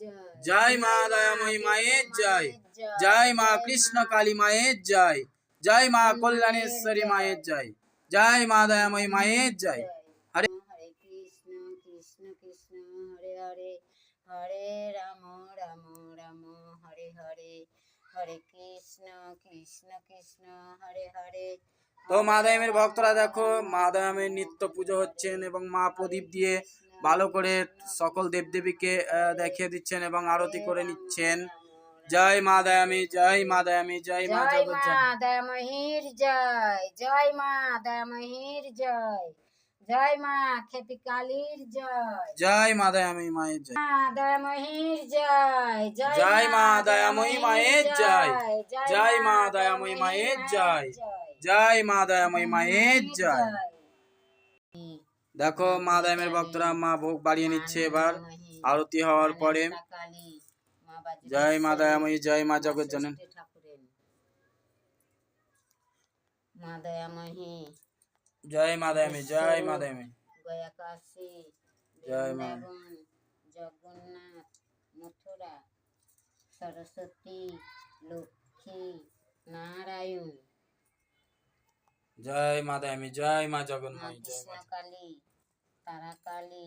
জয়। জয় মা দয়াময়ী মায়ের জয় জয়। মা কৃষ্ণ কালী মায়ের জয়। জয় মা কল্যাণেশ্বরী মায়ের জয়। জয় মা দয়াময়ী মায়ের জয়। হরে হরে কৃষ্ণ কৃষ্ণ কৃষ্ণ হরে হরে। হরে রাম রাম রাম হরে হরে। হরে কৃষ্ণ কৃষ্ণ কৃষ্ণ হরে হরে। তো মা দয়ামের ভক্তরা দেখো মা দয়ামের নিত্য পুজো হচ্ছেন এবং মা প্রদীপ দিয়ে ভালো করে সকল দেবদেবীকে দেখিয়ে দিচ্ছেন এবং আরতি করে নিচ্ছেন জয় মা দয়ামী জয় মা দয়ামী জয় মা জয় জগৎ মা দয়ামহির জয় জয় মা দয়ামহির জয় জয় মা খেপি কালীর জয় জয় মা দয়ামী মায়ের জয় মা দয়ামহির জয় জয় মা দয়াময়ী মায়ের জয় জয় মা দয়াময়ী মায়ের জয় জয় মা দয়াময়ী মায়ের জয় দেখো মা দয়ামের ভক্তরা মা ভোগ বাড়িয়ে নিচ্ছে এবার। আরতি হওয়ার পরে। জয় মা দয়াময়ী, জয় মা জগৎ জনন জয় মা দয়ামী জয় মা দয়ামী জয় মা। জগন্নাথ, মথুরা, সরস্বতী, লক্ষ্মী, নারায়ণ। জয় মা দয়ামী জয় মা জগন্ময়ী জয় মা কৃষ্ণকালী তারাকালী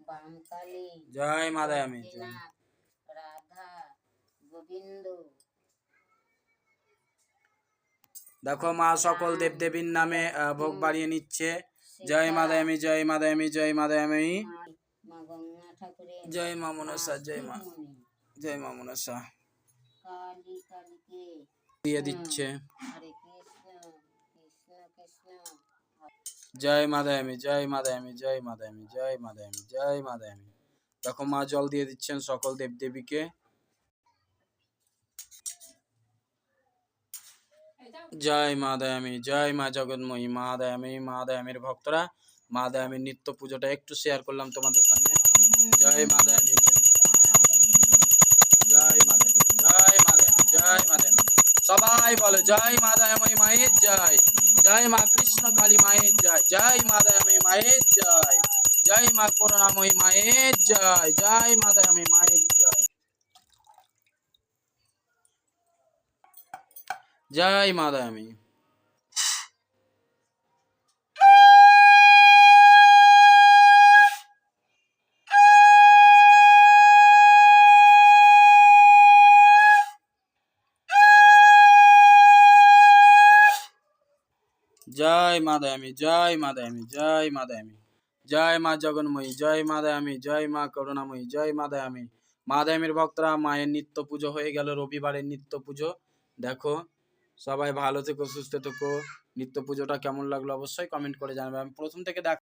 বামকালী জয় মা জয় রাধা গোবিন্দ দেখো মা সকল দেবদেবীর নামে ভোগ বাড়িয়ে নিচ্ছে জয় মা দয়ামী জয় মা দয়ামী জয় মা দয়ামী মা- গঙ্গা ঠাকুরের জয় মা মনসা জয় মা জয় মা মনসা কালী কালীকে দিয়ে দিচ্ছে কৃষ্ণ জয় মা দয়ামী জয় মা দয়ামী জয় মা দয়ামী জয় মা দয়ামী জয় মা দয়ামী দেখো মা জল দিয়ে দিচ্ছেন সকল দেবদেবীকে জয় মা দয়ামী জয় মা জগন্ময়ী মা দয়ামী মা দয়ামীর ভক্তরা মা দয়ামীর নিত্য পুজোটা একটু শেয়ার করলাম তোমাদের সঙ্গে জয় মা দয়ামী জয় জয় মা দয়ামী জয় মা দয়ামী জয় মা দয়ামী সবাই বলো জয় মা দয়াময়ী মায়ের জয় জয় মা কৃষ্ণ কালী মায়ের জয় জয় মা দয়াময়ী মায়ের জয় জয় মা করুণাময়ী মায়ের জয় জয় মা দয়াময়ী মায়ের জয়। জয় মা দয়াময়ী। জয় মা দয়ামী, জয় মা দয়ামী, জয় মা দয়ামী। জয় মা জগন্ময়ী, জয় মা দয়ামী, জয় মা করুণাময়ী, জয় মা দয়ামী। মা দয়ামীর ভক্তরা, মায়ের নিত্য পুজো হয়ে গেল, রবিবারের নিত্য পুজো। দেখো, সবাই ভালো থেকো, সুস্থ থেকো। নিত্য পুজোটা কেমন লাগল অবশ্যই কমেন্ট করে জানাবে। আমি প্রথম থেকে দেখ